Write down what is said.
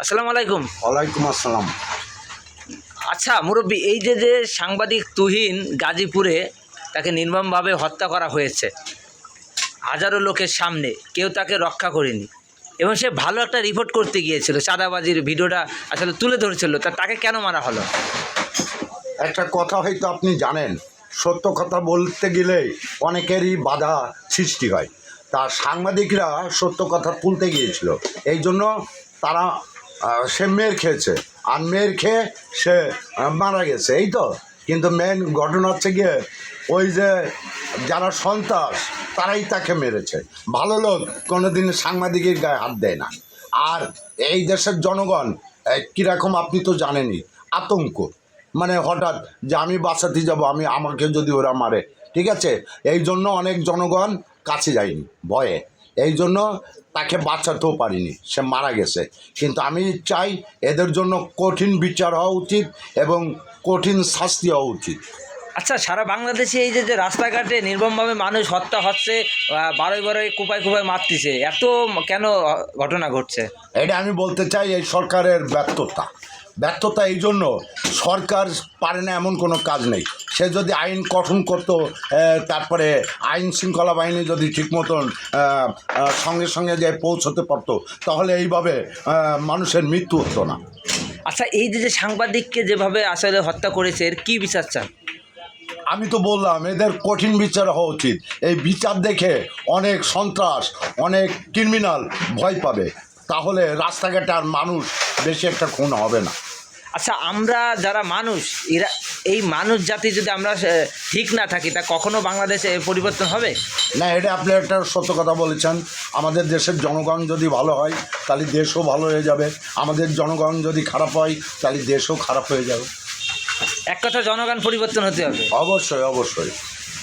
আসসালামু আলাইকুম। ওয়ালাইকুম আসসালাম। আচ্ছা মুরব্বী এই যে যে সাংবাদিক তুহিন গাজীপুরে তাকে নির্মমভাবে হত্যা করা হয়েছে হাজারো লোকের সামনে কেউ তাকে রক্ষা করেনি এবং সে ভালো একটা রিপোর্ট করতে গিয়েছিল চাঁদাবাজির ভিডিওটা আসলে তুলে ধরেছিল তা তাকে কেন মারা হলো? একটা কথা হয়তো আপনি জানেন সত্য কথা বলতে গেলে অনেকেরই বাধা সৃষ্টি হয়। তা সাংবাদিকরা সত্য কথা তুলতে গিয়েছিল এই জন্য তারা সে মেয়ের খেয়েছে। আর মেয়ের খেয়ে সে মারা গেছে, এই তো? কিন্তু মেন ঘটনা হচ্ছে গিয়ে ওই যে যারা সন্ত্রাস, তারাই তাকে মেরেছে। ভালো লোক কোনোদিন সাংবাদিকের গায়ে হাত দেয় না। আর এই দেশের জনগণ কীরকম আপনি তো জানেনই, আতঙ্ক। মানে হঠাৎ যে আমি বাঁচাতে যাব, আমি, আমাকে যদি ওরা মারে, ঠিক আছে? এই জন্য অনেক জনগণ কাছে যায়নি, ভয়ে। এই জন্য তাকে বাঁচাতেও পারিনি, সে মারা গেছে। কিন্তু আমি চাই এদের জন্য কঠিন বিচার হওয়া উচিত এবং কঠিন শাস্তি হওয়া উচিত। আচ্ছা সারা বাংলাদেশে এই যে যে রাস্তাঘাটে নির্মমভাবে মানুষ হত্যা হচ্ছে বারোই বারোই কোপায় কোপায় মারতেছে এত কেন ঘটনা ঘটছে? এটা আমি বলতে চাই এই সরকারের ব্যর্থতা। ব্যর্থতা এই জন্য সরকার পারে না এমন কোনো কাজ নেই। সে যদি আইন গঠন করতো তারপরে আইন শৃঙ্খলা বাহিনী যদি ঠিক মতন সঙ্গে সঙ্গে যে পৌঁছতে পারতো তাহলে এইভাবে মানুষের মৃত্যু হতো না। আচ্ছা এই যে যে সাংবাদিককে যেভাবে আসলে হত্যা করেছে এর কী বিচার চান? আমি তো বললাম এদের কঠিন বিচার হওয়া উচিত। এই বিচার দেখে অনেক সন্ত্রাস অনেক ক্রিমিনাল ভয় পাবে। তাহলে রাস্তাঘাটে আর মানুষ বেশি একটা খুন হবে না। আচ্ছা আমরা যারা মানুষ এরা এই মানুষ জাতি যদি আমরা ঠিক না থাকি তা কখনো বাংলাদেশে পরিবর্তন হবে? না এটা আপনি একটা সত্য কথা বলেছেন। আমাদের দেশের জনগণ যদি ভালো হয় তাহলে দেশও ভালো হয়ে যাবে। আমাদের জনগণ যদি খারাপ হয় তাহলে দেশও খারাপ হয়ে যাবে। এক কথা জনগণ পরিবর্তন হতে হবে। অবশ্যই অবশ্যই।